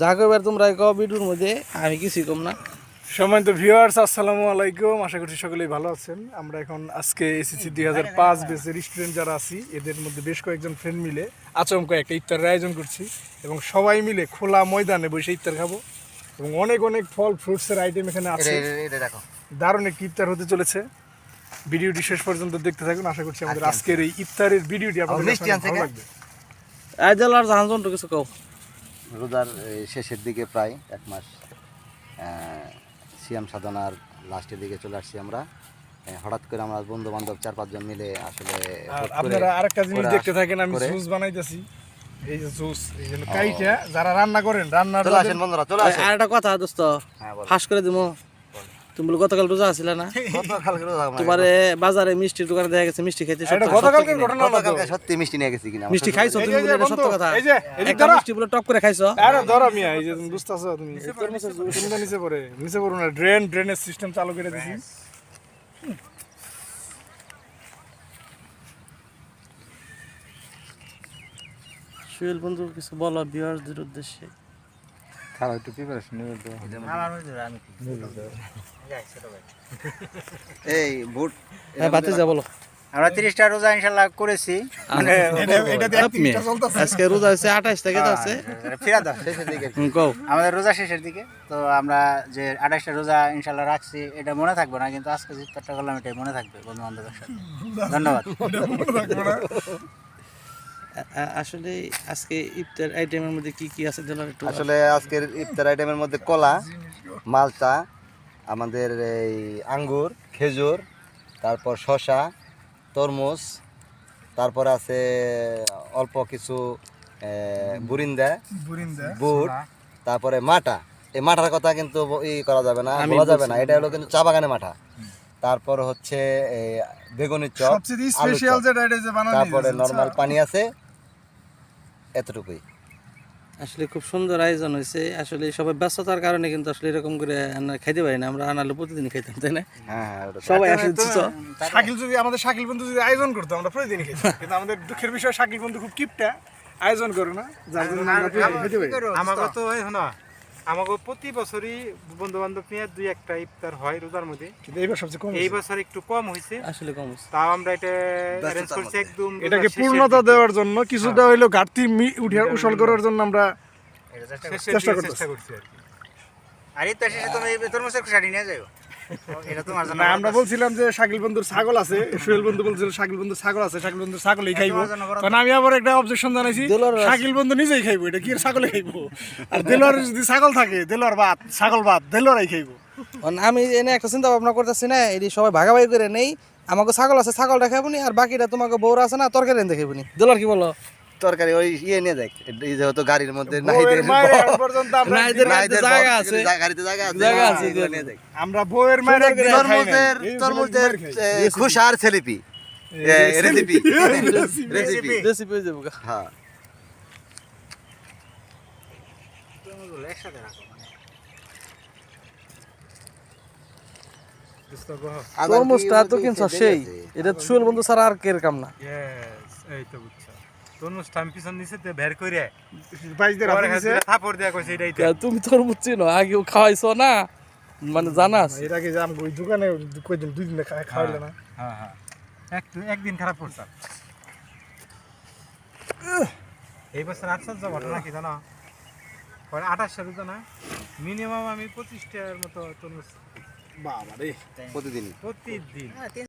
যা করবার তোমরা কও ভিডিওর মধ্যে আমি কিছুই কম না। সম্মানিত ভিউয়ার্স আসসালামু আলাইকুম। আশা করছি সকলেই ভালো আছেন। আমরা এখন আজকে এসেছি দুই হাজার পাঁচ বেসের স্টুডেন্ট যারা আছি এদের মধ্যে বেশ কয়েকজন ফ্রেন্ড মিলে আচমকা একটা ইফতারের আয়োজন করছি এবং সবাই মিলে খোলা ময়দানে বসে ইফতার খাব। এবং অনেক অনেক ফল ফ্রুটসের আইটেম এখানে আছে। দারুণ একটি ইফতার হতে চলেছে। ভিডিওটি শেষ পর্যন্ত দেখতে থাকুন। আশা করছি আমাদের আজকের এই ইফতারের ভিডিওটি আপনাদের কাছে আনছে ভালো লাগবে। আজ আর জাহান জন্টু কিছু কও। রোজার শেষের দিকে প্রায় এক মাস সিয়াম সাধনার লাস্টের দিকে চলে আসছি আমরা। হঠাৎ করে আমরা বন্ধু বান্ধব চার পাঁচজন মিলে আসলে আপনারা আরেকটা জিনিস দেখতে থাকেন আমি জুস বানাইতেছি। এই যে জুস এই যে কাইটা যারা রান্না করেন রান্নার চলে আসেন বন্ধুরা চলে আসেন। আর একটা কথা দোস্ত হ্যাঁ ফাঁস করে দিমো। তুমি বলে গতকাল রোজা না? তোমারে বাজারে মিষ্টির দোকানে দেখা গেছে মিষ্টি খাইতে এটা ঘটনা গতকালকে সত্যি মিষ্টি নিয়ে গেছি কিনা? মিষ্টি খাইছো তুমি বলে এটা সত্য কথা। এই যে, একটা মিষ্টি বলে টপ করে খাইছো? আরে ধরো মিয়া এই যে তুমি বুঝতেছো তুমি। তুমি তো নিচে পড়ে নিচে পড়ো না। ড্রেন ড্রেনের সিস্টেম চালু করে দিছি। সুয়েল বন্ধু কিছু বলো ভিউয়ারদের উদ্দেশ্যে। খারাপ একটু প্রিপারেশন নেবে তো এই বুট হ্যাঁ বাতি যা বলো। আমরা তিরিশটা রোজা ইনশাল্লাহ করেছি। আজকে রোজা হচ্ছে আঠাশ থেকে আছে। ফিরা দাও শেষের দিকে। আমাদের রোজা শেষের দিকে। তো আমরা যে আঠাশটা রোজা ইনশাল্লাহ রাখছি এটা মনে থাকবে না কিন্তু আজকে যে করলাম এটাই মনে থাকবে বন্ধু বান্ধবের সাথে। ধন্যবাদ। আসলে আজকে ইফতার আইটেমের মধ্যে কি কি আছে যেন একটু আসলে আজকের ইফতার আইটেমের মধ্যে কলা মালটা আমাদের এই আঙ্গুর খেজুর তারপর শসা তরমুজ তারপর আছে অল্প কিছু বুরিন্দা বুরিন্দা বুট তারপরে মাটা। এই মাঠার কথা কিন্তু ই করা যাবে না বলা যাবে না। এটা হলো কিন্তু চা বাগানে মাঠা। তারপর হচ্ছে এই বেগুনের চপ স্পেশাল যেটা এটা যে বানানো তারপরে নর্মাল পানি আছে এতটুকুই। আসলে খুব সুন্দর আয়োজন হয়েছে। আসলে সবাই ব্যস্ততার কারণে কিন্তু আসলে এরকম করে খাইতে পারি না। আমরা আনালে প্রতিদিন খাইতাম তাই না? হ্যাঁ হ্যাঁ সবাই আসলে শাকিল যদি আমাদের শাকিল বন্ধু যদি আয়োজন করতো আমরা প্রতিদিন খেতাম কিন্তু আমাদের দুঃখের বিষয় শাকিল বন্ধু খুব কিপটা আয়োজন করে না। যার জন্য আমরা খেতে পারি। আমাকে তো শোনো আমাকে প্রতি বছরই বন্ধু বান্ধব নিয়ে দুই একটা ইফতার হয় রোজার মধ্যে। কিন্তু এইবার সবচেয়ে কম এই বছর একটু কম হয়েছে। আসলে কম হয়েছে। তাও আমরা এটা অ্যারেঞ্জ করছি একদম এটাকে পূর্ণতা দেওয়ার জন্য কিছুটা হইল ঘাটতি মি- উঠে উসল করার জন্য আমরা চেষ্টা করছি আর কি। আর ইফতার শেষে তুমি এই তরমুজের খুশাটি নিয়ে জন্য না আমরা বলছিলাম যে শাকিল বন্ধুর ছাগল আছে সোহেল বন্ধু বলছিল শাকিল বন্ধুর ছাগল আছে শাকিল বন্ধুর ছাগলই খাইবো। তখন আমি আবার একটা অবজেকশন জানাইছি শাকিল বন্ধু নিজেই খাইবো এটা কি আর ছাগলে খাইবো? আর দেলোয়ার যদি ছাগল থাকে দেলোয়ার ভাত ছাগল ভাত দেলোয়ারাই খাইবো। আমি এনে একটা চিন্তা ভাবনা করতেছি না এটি সবাই ভাগাভাগি করে নেই। আমাকে ছাগল আছে ছাগল দেখাবো নি আর বাকিটা তোমাকে বউরা আছে না তরকারি এনে দেখাবো নি। দিলার কি বলো? তরকারি ওই ইয়ে নিয়ে দেখ এই যেহেতু গাড়ির মধ্যে জায়গা আছে। গাড়িতে জায়গা আছে জায়গা আছে, নিয়ে দেখ। আমরা বউয়ের মায়ের। তরমুজের তরমুজের ছেলিপি। Recipe recipe. রেসিপি হয়ে যাব হ্যাঁ। একসাথে রাখো তরমুজটা তো কিনছো সেই এটা সুয়েল বন্ধু ছাড়া আর কের কাম না এই তো বুঝছ। তুমি তরমুজ চিনো আগেও খাওয়াইছো না? মানে জানা আছে এর আগে যে আমি ওই দোকানে কয়দিন দুই দিন খাওয়াইলে না। হ্যাঁ হ্যাঁ একদিন খারাপ করছে এই বছর আশ্চর্য ঘটনা কি জানো? পরে আঠাশটা রোজা না মিনিমাম আমি পঁচিশটার মতো তরমুজ বাবা রে প্রতিদিন। হ্যাঁ, প্রতিদিন।